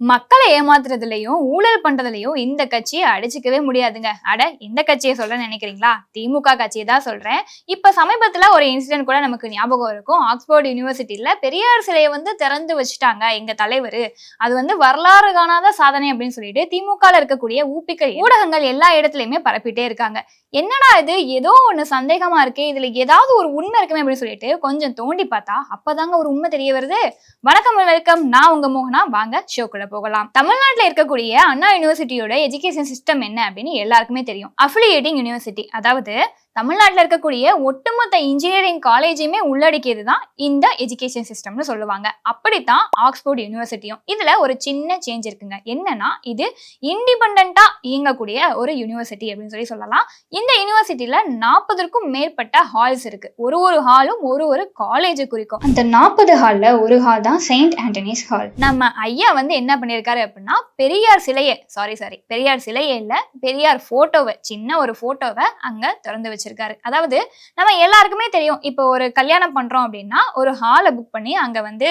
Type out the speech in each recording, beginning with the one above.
மக்களை ஏமாத்துறதுலயும் ஊழல் பண்றதுலயும் இந்த கட்சியை அடிச்சுக்கவே முடியாதுங்க. அட இந்த கட்சியை சொல்றேன் நினைக்கிறீங்களா? திமுக கட்சியை தான் சொல்றேன். இப்ப சமீபத்துல ஒரு இன்சிடென்ட் கூட நமக்கு ஞாபகம் இருக்கும். ஆக்ஸ்போர்ட் யூனிவர்சிட்டியில பெரியார் சிலையை வந்து திறந்து வச்சுட்டாங்க எங்க தலைவர். அது வந்து வரலாறு காணாத சாதனை அப்படின்னு சொல்லிட்டு திமுக இருக்கக்கூடிய ஊப்பிக்கள் ஊடகங்கள் எல்லா இடத்துலயுமே பரப்பிட்டே இருக்காங்க. என்னடா இது? ஏதோ ஒண்ணு சந்தேகமா இருக்கு. இதுல ஏதாவது ஒரு உண்மை இருக்குமே அப்படின்னு சொல்லிட்டு கொஞ்சம் தோண்டி பார்த்தா அப்பதாங்க ஒரு உண்மை தெரிய வருது. வணக்கம் வெல்கம் நான் உங்க மோகனா. வாங்க ஷோக்குள்ள போகலாம். தமிழ்நாட்டில் இருக்கக்கூடிய அண்ணா யூனிவர்சிட்டியோட எஜுகேஷன் சிஸ்டம் என்ன அப்படின்னு எல்லாருக்குமே தெரியும். அஃபிலியேட்டிங் யூனிவர்சிட்டி அதாவது தமிழ்நாட்டில் இருக்கக்கூடிய ஒட்டுமொத்த இன்ஜினியரிங் காலேஜையுமே உள்ளடக்கியது தான் இந்த எஜுகேஷன் சிஸ்டம்னு சொல்லுவாங்க. அப்படித்தான் ஆக்ஸ்போர்ட் யூனிவர்சிட்டியும். இதுல ஒரு சின்ன சேஞ்ச் இருக்குங்க. என்னன்னா இது இண்டிபெண்டா இயங்கக்கூடிய ஒரு யூனிவர்சிட்டி அப்படின்னு சொல்லி சொல்லலாம். இந்த யூனிவர்சிட்டியில நாற்பதற்கும் மேற்பட்ட ஹால்ஸ் இருக்கு. ஒரு ஒரு ஹாலும் ஒரு ஒரு காலேஜை குறிக்கும். அந்த நாற்பது ஹாலில் ஒரு ஹால் தான் செயின்ட் ஆண்டனிஸ் ஹால் நம்ம ஐயா வந்து என்ன பண்ணியிருக்காரு அப்படின்னா பெரியார் சிலையை சாரி சாரி பெரியார் சிலையே இல்லை பெரியார் போட்டோவை சின்ன ஒரு போட்டோவை அங்கே திறந்து வச்சிருக்காரு. அதாவது நம்ம எல்லாருக்குமே தெரியும் இப்போ ஒரு கல்யாணம் பண்றோம் அப்படின்னா ஒரு ஹாலை புக் பண்ணி அங்க வந்து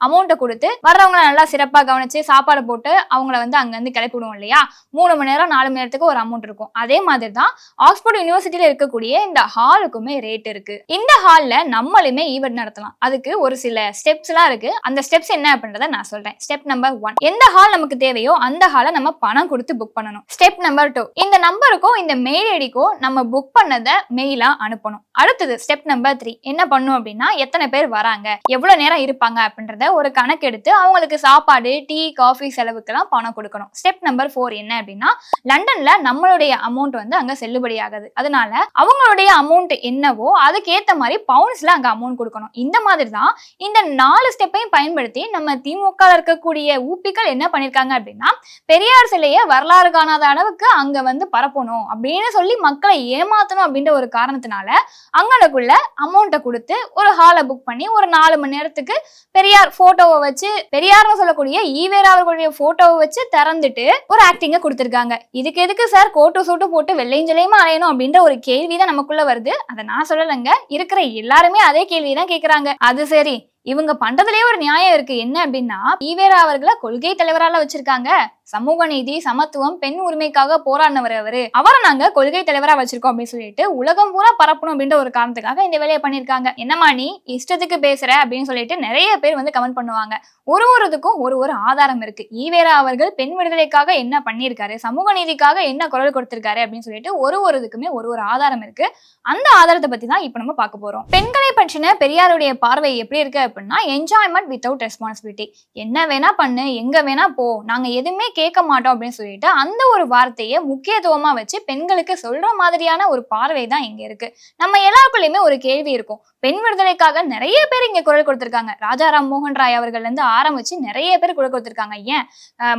அமௌண்ட்டை கொடுத்து வர்றவங்கள நல்லா சிறப்பா கவனிச்சு சாப்பாடு போட்டு அவங்கள வந்து அங்க இருந்து கிளப்பி விடுவோம் இல்லையா? மூணு மணி நேரம் நாலு மணி நேரத்துக்கு ஒரு அமௌண்ட் இருக்கும். அதே மாதிரி தான் ஆக்ஸ்போர்ட் யூனிவர்சிட்டியில இருக்கக்கூடிய இந்த ஹாலுக்குமே ரேட் இருக்கு. இந்த ஹால்ல நம்மளுமே ஈவெண்ட் நடத்தலாம். அதுக்கு ஒரு சில ஸ்டெப்ஸ் எல்லாம் இருக்கு. அந்த ஸ்டெப்ஸ் என்ன அப்படின்றத நான் சொல்றேன். ஸ்டெப் நம்பர் ஒன் எந்த ஹால் நமக்கு தேவையோ அந்த ஹாலை நம்ம பணம் கொடுத்து புக் பண்ணணும். ஸ்டெப் நம்பர் டூ இந்த நம்பருக்கும் இந்த மெயில் ஐடிக்கும் நம்ம புக் பண்ணது மெயிலா அனுப்பணும். அடுத்தது ஸ்டெப் நம்பர் த்ரீ என்ன பண்ணும் அப்படின்னா எத்தனை பேர் வராங்க? எவ்வளவு நேரம் இருப்பாங்க அப்படின்றத ஒரு கணக்கு எடுத்து அவங்களுக்கு சாப்பாடு டீ காஃபி செலவுக்கெல்லாம் பணம் கொடுக்கணும். ஸ்டெப் நம்பர் ஃபோர் என்ன அப்படின்னா லண்டன்ல நம்மளுடைய அமௌண்ட் வந்து அங்க செல்லுபடி ஆகுது. அதனால அவங்களுடைய அமௌண்ட் என்னவோ அதுக்கேத்த மாதிரி பவுன்ஸ்ல அங்க அமௌண்ட் கொடுக்கணும். இந்த மாதிரி தான் இந்த நாலு ஸ்டெப்பையும் பயன்படுத்தி நம்ம திமுக இருக்கக்கூடிய ஊப்பிகள் என்ன பண்ணிருக்காங்க அப்படின்னா பெரியார் சிலையை வரலாறு காணாத அளவுக்கு அங்க வந்து பரப்பணும் அப்படின்னு சொல்லி மக்களை ஏமாத்தணும் அப்படின்ற ஒரு காரணத்தினால அங்கனக்குள்ள அமௌண்ட்டை கொடுத்து ஒரு ஹாலை புக் பண்ணி ஒரு நாலு மணி நேரத்துக்கு பெரியார் போட்டோவை வச்சு பெரியார்னு சொல்லக்கூடிய ஈவேரா அவர்களுடைய போட்டோவை வச்சு திறந்துட்டு ஒரு ஆக்டிங்க கொடுத்துருக்காங்க. இதுக்கு எதுக்கு சார் கோட்டு சூட்டு போட்டு வெள்ளைஞ்சலையுமா அலையணும் அப்படின்ற ஒரு கேள்வி தான் நமக்குள்ள வருது. அதை நான் சொல்லலைங்க. இருக்கிற எல்லாருமே அதே கேள்வி தான் கேட்கறாங்க அது சரி. இவங்க பண்றதுலயே ஒரு நியாயம் இருக்கு. என்ன அப்படின்னா ஈவேரா அவர்களை கொள்கை தலைவரால வச்சிருக்காங்க. சமூக நீதி சமத்துவம் பெண் உரிமைக்காக போராடினவர் அவரு. அவரை நாங்க கொள்கை தலைவரா வச்சிருக்கோம் அப்படின்னு சொல்லிட்டு உலகம் பூரா பரப்பணும் அப்படின்ற ஒரு காரணத்துக்காக இந்த வேலையை பண்ணிருக்காங்க என்னமா நீ இஷ்டத்துக்கு பேசுற அப்படின்னு சொல்லிட்டு நிறைய பேர் வந்து கமெண்ட் பண்ணுவாங்க. ஒரு ஒரு இதுக்கும் ஒரு ஒரு ஆதாரம் இருக்கு. ஈவேரா அவர்கள் பெண் விடுதலைக்காக என்ன பண்ணியிருக்காரு? சமூக நீதிக்காக என்ன குரல் கொடுத்திருக்காரு அப்படின்னு சொல்லிட்டு ஒரு ஒரு இதுக்குமே ஒரு ஒரு ஆதாரம் இருக்கு. அந்த ஆதாரத்தை பத்தி தான் இப்ப நம்ம பார்க்க போறோம். பெண்களை பற்றின பெரியாருடைய பார்வை எப்படி இருக்கு அப்படின்னா என்ஜாய்மெண்ட் வித்தவுட் ரெஸ்பான்சிபிலிட்டி என்ன வேணா பண்ணு எங்க வேணா போ நாங்க எதுவுமே கேட்க மாட்டோம் அப்படின்னு சொல்லிட்டு அந்த ஒரு வார்த்தையை முக்கியத்துவமா வச்சு பெண்களுக்கு சொல்ற மாதிரியான ஒரு பார்வை தான் இங்க இருக்கு. நம்ம எல்லாருக்குள்ளயுமே ஒரு கேள்வி இருக்கும். பெண் விடுதலைக்காக நிறைய பேர் இங்க குரல் கொடுத்திருக்காங்க. ராஜாராம் மோகன் ராய் அவர்கள் இருந்து ஆரம்பிச்சு நிறைய பேர் குரல் கொடுத்திருக்காங்க. ஏன்?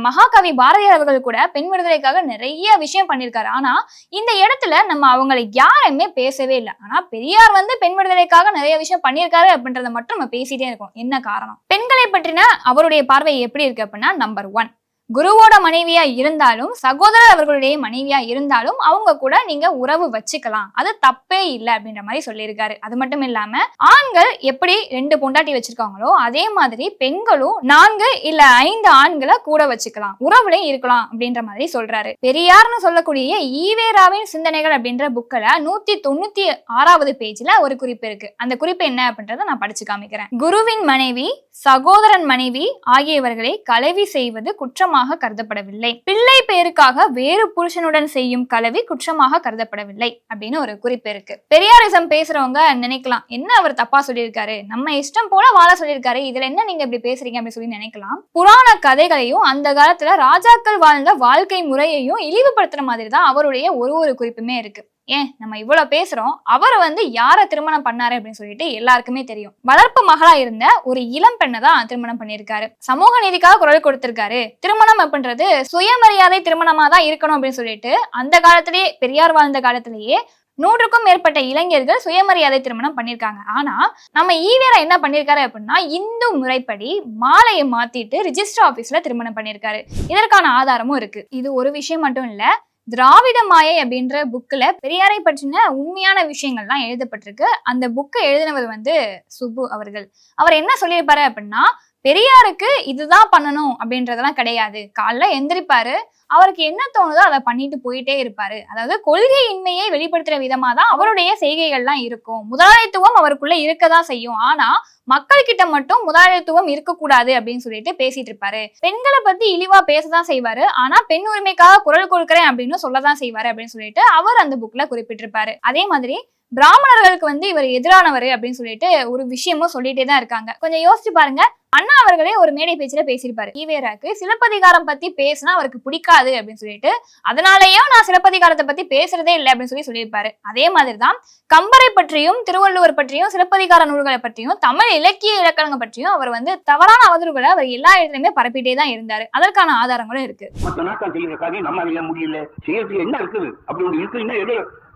மகாகவி பாரதியார் அவர்கள் கூட பெண் விடுதலைக்காக நிறைய விஷயம் பண்ணியிருக்காரு. ஆனா இந்த இடத்துல நம்ம அவங்களை யாருமே பேசவே இல்லை. ஆனா பெரியார் வந்து பெண் விடுதலைக்காக நிறைய விஷயம் பண்ணியிருக்காரு அப்படின்றத மட்டும் நம்ம பேசிட்டே இருக்கும் என்ன காரணம்? பெண்களை பற்றின அவருடைய பார்வை எப்படி இருக்கு அப்படின்னா நம்பர் ஒன் குருவோட மனைவியா இருந்தாலும் சகோதரர் அவர்களுடைய மனைவியா இருந்தாலும் அவங்க கூட நீங்க உறவு வச்சுக்கலாம். அது தப்பே இல்லை அப்படின்ற மாதிரி சொல்லியிருக்காரு. அது மட்டும் இல்லாம ஆண்கள் எப்படி ரெண்டு பொண்டாட்டி வச்சிருக்காங்களோ அதே மாதிரி பெண்களும் நான்கு இல்ல ஐந்து ஆண்களை கூட வச்சுக்கலாம். உறவுலையும் இருக்கலாம் அப்படின்ற மாதிரி சொல்றாரு. பெரியார்னு சொல்லக்கூடிய ஈவேராவின் சிந்தனைகள் அப்படின்ற புக்கில் நூத்தி தொண்ணூத்தி ஆறாவது பேஜ்ல ஒரு குறிப்பு இருக்கு. அந்த குறிப்பு என்ன அப்படின்றத நான் படிச்சு காமிக்கிறேன். குருவின் மனைவி சகோதரன் மனைவி ஆகியவர்களை கலவி செய்வது குற்றமாக கருதப்படவில்லை. பிள்ளை பேருக்காக வேறு புருஷனுடன் செய்யும் கலவி குற்றமாக கருதப்படவில்லை அப்படின்னு ஒரு குறிப்பு இருக்கு. பெரியாரிசம் பேசுறவங்க நினைக்கலாம் என்ன அவர் தப்பா சொல்லியிருக்காரு? நம்ம இஷ்டம் போல வாழ சொல்லியிருக்காரு இதுல என்ன நீங்க இப்படி பேசுறீங்க அப்படின்னு சொல்லி நினைக்கலாம். புராண கதைகளையும் அந்த காலத்துல ராஜாக்கள் வாழ்ந்த வாழ்க்கை முறையையும் இழிவுபடுத்துற மாதிரி தான் அவருடைய ஒரு ஒரு குறிப்புமே இருக்கு. ஏன் நம்ம இவ்வளவு பேசுறோம்? அவர் வந்து யாரை திருமணம் பண்ணாரு அப்படின்னு சொல்லிட்டு எல்லாருக்குமே தெரியும். வளர்ப்பு மகளா இருந்த ஒரு இளம் பெண்ணை தான் திருமணம் பண்ணியிருக்காரு. சமூக நீதிக்காக குரல் கொடுத்திருக்காரு. திருமணம் அப்படின்றது சுயமரியாதை திருமணமா தான் இருக்கணும் அப்படின்னு சொல்லிட்டு அந்த காலத்திலேயே பெரியார் வாழ்ந்த காலத்திலேயே நூற்றுக்கும் மேற்பட்ட இளைஞர்கள் சுயமரியாதை திருமணம் பண்ணியிருக்காங்க. ஆனா நம்ம ஈவேரா என்ன பண்ணியிருக்காரு அப்படின்னா இந்து முறைப்படி மாலையை மாத்திட்டு ரிஜிஸ்டர் ஆபீஸ்ல திருமணம் பண்ணியிருக்காரு. இதற்கான ஆதாரமும் இருக்கு. இது ஒரு விஷயம் மட்டும் இல்ல திராவிட மாயை அப்படின்ற புக்கில் பெரியாரை பற்றின உண்மையான விஷயங்கள்லாம் எழுதப்பட்டிருக்கு. அந்த புக்கை எழுதினவர் வந்து சுப்பு அவர்கள். அவர் என்ன சொல்லியிருப்பாரு அப்படின்னா பெரியாருக்கு இதுதான் பண்ணணும் அப்படின்றதெல்லாம் கிடையாது. காலைல எந்திரிப்பாரு. அவருக்கு என்ன தோணுதோ அதை பண்ணிட்டு போயிட்டே இருப்பாரு. அதாவது கொள்கையின்மையை வெளிப்படுத்துற விதமா தான் அவருடைய செய்கைகள்லாம் இருக்கும். முதலாளித்துவம் அவருக்குள்ள இருக்கதான் செய்யும். ஆனா மக்கள் கிட்ட மட்டும் முதலாளித்துவம் இருக்கக்கூடாது அப்படின்னு சொல்லிட்டு பேசிட்டு இருப்பாரு. பெண்களை பத்தி இழிவா பேசதான் செய்வாரு. ஆனா பெண் உரிமைக்காக குரல் கொடுக்குறேன் அப்படின்னு சொல்லதான் செய்வாரு அப்படின்னு சொல்லிட்டு அவர் அந்த புக்ல குறிப்பிட்டிருப்பாரு. அதே மாதிரி பிராமணர்களுக்கு வந்து இவர் எதிரானவர் அப்படின்னு சொல்லிட்டு ஒரு விஷயமும் சொல்லிட்டே தான் இருக்காங்க. கொஞ்சம் யோசிச்சு பாருங்க. அண்ணா அவர்களே ஒரு மேடை பேச்சுல பேசியிருப்பாரு. ஈவேராக்கு சிலப்பதிகாரம் பத்தி பேசினா அவருக்கு பிடிக்காது அப்படின்னு சொல்லிட்டு அதனாலயும் நான் சிலப்பதிகாரத்தை பத்தி பேசுறதே இல்லை அப்படின்னு சொல்லி சொல்லியிருப்பாரு. அதே மாதிரிதான் கம்பரை பற்றியும் திருவள்ளுவர் பற்றியும் சிலப்பதிகார நூல்களை பற்றியும் தமிழ் இலக்கிய இலக்கணங்கள் பற்றியும் அவர் வந்து தவறான அவதூறுகளை அவர் எல்லா இடத்துலயுமே பரப்பிட்டே தான் இருந்தாரு. அதற்கான ஆதாரங்களும் இருக்கு.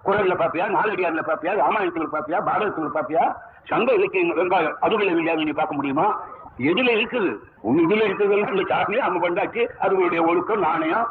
குரல்ல பாப்பியா நாலடியார்ல பாப்பியா ராமாயணத்துல பாப்பியா பாரதத்துல பாப்பியா சங்க இலக்கியங்கள் வெங்காயம் அதுகளை இல்லையா நீ பார்க்க முடியுமா? எதுல இருக்குது? உன் இதுல இருக்கிறதெல்லாம் இந்த சாப்பிட்டு அவங்க பண்டாச்சு அதுகளுடைய ஒழுக்கம் நாணயம்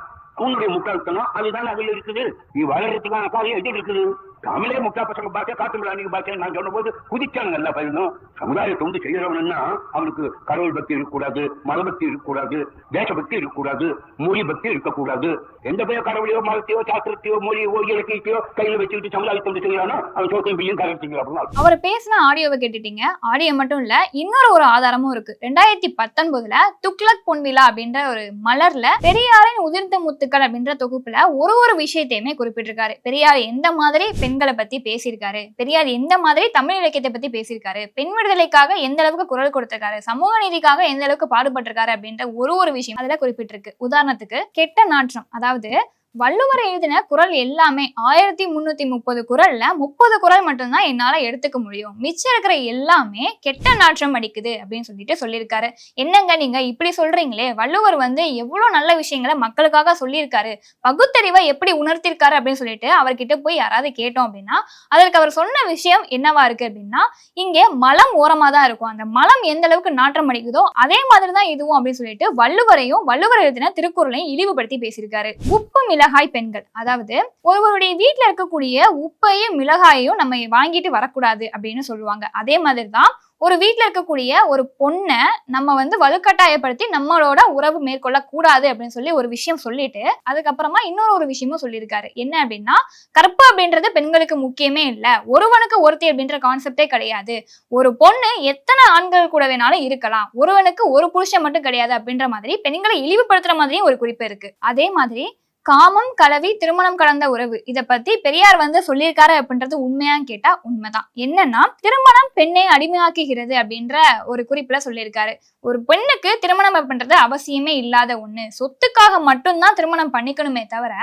உன்னுடைய முட்டாள்தனம் அதுதான் அதுல இருக்குது. நீ வளர்றதுக்கான காரியம் எது இருக்குது? தமிழே முட்டா பசங்க பார்க்க காட்டு நீங்க பார்க்க நான் சொன்ன போது குதிச்சாங்க எல்லா பையனும் சமுதாயத்தை வந்து செய்யறவனா அவனுக்கு கடவுள் பக்தி இருக்கக்கூடாது மத பக்தி இருக்கக்கூடாது தேசபக்தி இருக்கக்கூடாது மொழி பக்தி இருக்கக்கூடாது. எந்த பேர் கடவுளையோ மதத்தையோ சாஸ்திரத்தையோ மொழியோ இலக்கியத்தையோ கையில வச்சுக்கிட்டு சமுதாயத்தை வந்து செய்யறானோ அவன் சோத்தையும் பிள்ளையும் கலர்த்திங்க அப்படின்னு அவர் பேசின ஆடியோவை கேட்டுட்டீங்க. ஆடியோ மட்டும் இல்ல இன்னொரு ஒரு ஆதாரமும் இருக்கு. ரெண்டாயிரத்தி பத்தொன்பதுல துக்ளக் பொன்விழா அப்படின்ற ஒரு மலர்ல பெரியாரின் உதிர்ந்த முத்துக்கள் அப்படின்ற தொகுப்புல ஒரு ஒரு விஷயத்தையுமே குறிப்பிட்டிருக்காரு. பெரியார் எந்த மாதிரி பெண்களை பத்தி பேசியிருக்காரு? பெரியார் எந்த மாதிரி தமிழ் இலக்கியத்தை பத்தி பேசியிருக்காரு? பெண் விடுதலைக்காக எந்த அளவுக்கு குரல் கொடுத்திருக்காரு? சமூக நீதிக்காக எந்த அளவுக்கு பாடுபட்டிருக்காரு அப்படின்ற ஒரு ஒரு விஷயம் அதுல குறிப்பிட்டிருக்கு. உதாரணத்துக்கு கெட்ட நாற்றம் அதாவது வள்ளுவர் எழுதின குரல் எல்லாமே ஆயிரத்தி முன்னூத்தி முப்பது குரல்ல முப்பது குரல் மட்டும்தான் என்னால எடுத்துக்க முடியும். மிச்சம் இருக்கிற எல்லாமே கெட்ட நாற்றம் அடிக்குது அப்படின்னு சொல்லிட்டு சொல்லியிருக்காரு. என்னங்க நீங்க இப்படி சொல்றீங்களே? வள்ளுவர் வந்து எவ்வளவு நல்ல விஷயங்களை மக்களுக்காக சொல்லியிருக்காரு. பகுத்தறிவை எப்படி உணர்த்திருக்காரு அப்படின்னு சொல்லிட்டு அவர்கிட்ட போய் யாராவது கேட்டோம் அப்படின்னா அதற்கு அவர் சொன்ன விஷயம் என்னவா இருக்கு அப்படின்னா இங்கே மலம் ஓரமா தான் இருக்கும். அந்த மலம் எந்த அளவுக்கு நாற்றம் அடிக்குதோ அதே மாதிரி தான் இதுவும் அப்படின்னு சொல்லிட்டு வள்ளுவரையும் வள்ளுவர் எழுதின திருக்குறளையும் இழிவுபடுத்தி பேசியிருக்காரு. உப்பும் மிளகாய் பெண்கள். அதாவது ஒருவருடைய வீட்டில் இருக்கக்கூடிய உப்பையும் மிளகாயையும் நம்ம வாங்கிட்டு வரக்கூடாது அப்படின்னு சொல்லுவாங்க. அதே மாதிரி தான் ஒரு வீட்டில் இருக்கக்கூடிய ஒரு பொண்ணை நம்ம வந்து வலுக்கட்டாயப்படுத்தி நம்மளோட உறவு மேற்கொள்ள கூடாது அப்படின்னு சொல்லி ஒரு விஷயம் சொல்லிட்டு அதுக்கப்புறமா இன்னொரு ஒரு விஷயமும் சொல்லியிருக்காரு. என்ன அப்படின்னா கற்பு அப்படின்றது பெண்களுக்கு முக்கியமே இல்லை. ஒருவனுக்கு ஒருத்தி அப்படின்ற கான்செப்டே கிடையாது. ஒரு பொண்ணு எத்தனை ஆண்கள் கூட வேணாலும் இருக்கலாம். ஒருவனுக்கு ஒரு புருஷன் மட்டும் கிடையாது அப்படின்ற மாதிரி பெண்களை இழிவுபடுத்துற மாதிரியும் ஒரு குறிப்பு இருக்கு. அதே மாதிரி காமம் கலவி திருமணம் கலந்த உறவு. இத பத்தி பெரியார் வந்து சொல்லியிருக்காரு அப்படின்றது உண்மையான்னு கேட்டா உண்மைதான். என்னன்னா திருமணம் பெண்ணை அடிமையாக்குகிறது அப்படின்ற ஒரு குறிப்புல சொல்லியிருக்காரு. ஒரு பெண்ணுக்கு திருமணம் அப்படின்றது அவசியமே இல்லாத ஒண்ணு. சொத்துக்காக மட்டும்தான் திருமணம் பண்ணிக்கணுமே தவிர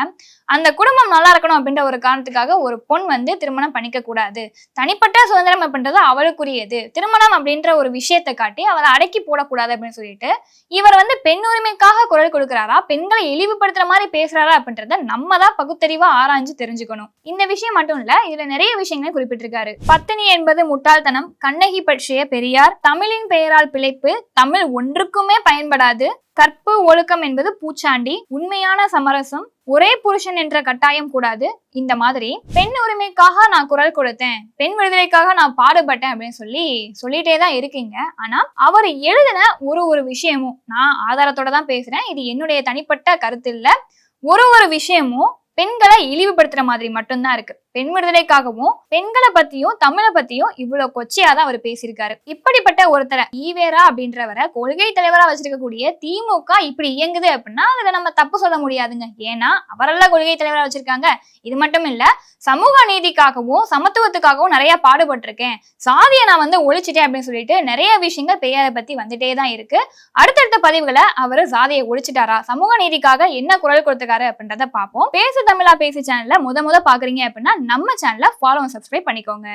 அந்த குடும்பம் நல்லா இருக்கணும் அப்படின்ற ஒரு காரணத்துக்காக ஒரு பொண் வந்து திருமணம் பண்ணிக்க கூடாது. தனிப்பட்ட சுதந்திரம் அப்படின்றது அவளுக்குரியது. திருமணம் அப்படின்ற ஒரு விஷயத்தை காட்டி அவளை அடக்கி போடக்கூடாது அப்படின்னு சொல்லிட்டு இவர் வந்து பெண் உரிமைக்காக குரல் கொடுக்கிறாரா? பெண்களை இழிவுபடுத்துற மாதிரி பேசுறாரு அப்படின்றத நம்ம தான் பகுத்தறிவா ஆராய்ஞ்சு தெரிஞ்சுக்கணும். இந்த விஷயம் மட்டும் இல்ல இதுல நிறைய விஷயங்களை குறிப்பிட்டிருக்காரு. பத்தினி என்பது முட்டாள்தனம் கண்ணகி பற்றிய பெரியார் தமிழின் பெயரால் பிழைப்பு தமிழ் ஒன்றுக்குமே பயன்படாது கற்பு ஒழுக்கம் என்பது பூச்சாண்டி உண்மையான சமரசம் ஒரே புருஷன் என்ற கட்டாயம் கூடாது இந்த மாதிரி பெண் உரிமைக்காக நான் குரல் கொடுத்தேன் பெண் விடுதலைக்காக நான் பாடுபட்டேன் அப்படின்னு சொல்லி சொல்லிட்டே தான் இருக்கீங்க. ஆனா அவர் எழுதின ஒரு ஒரு விஷயமும் நான் ஆதாரத்தோட தான் பேசுறேன் இது என்னுடைய தனிப்பட்ட கருத்து இல்லை. ஒரு ஒரு விஷயமும் பெண்களை இழிவுபடுத்துற மாதிரி மட்டும்தான் இருக்கு. பெண் விடுதலைக்காகவும் பெண்களை பத்தியும் தமிழை பத்தியும் இவ்வளவு கொச்சையா தான் அவர் பேசியிருக்காரு. இப்படிப்பட்ட ஒருத்தரை ஈவேரா அப்படின்றவரை கொள்கை தலைவரா வச்சிருக்கக்கூடிய திமுக இப்படி இயங்குது அப்படின்னா அதுல நம்ம தப்பு சொல்ல முடியாதுங்க. ஏன்னா அவரெல்லாம் கொள்கை தலைவரா வச்சிருக்காங்க. இது மட்டும் இல்ல சமூக நீதிக்காகவும் சமத்துவத்துக்காகவும் நிறைய பாடுபட்டிருக்கேன். சாதியை நான் வந்து ஒழிச்சிட்டேன் அப்படின்னு சொல்லிட்டு நிறைய விஷயங்கள் பெரியாரை பத்தி வந்துட்டே தான் இருக்கு. அடுத்தடுத்த பதிவுகளை அவர் சாதியை ஒழிச்சிட்டாரா? சமூக நீதிக்காக என்ன குரல் கொடுத்துக்காரு அப்படின்றத பார்ப்போம். பேசு தமிழா பேசு சேனல்ல முத முத பாக்குறீங்க அப்படின்னா நம்ம சேனலை ஃபாலோ சப்ஸ்கிரைப் பண்ணிக்கோங்க.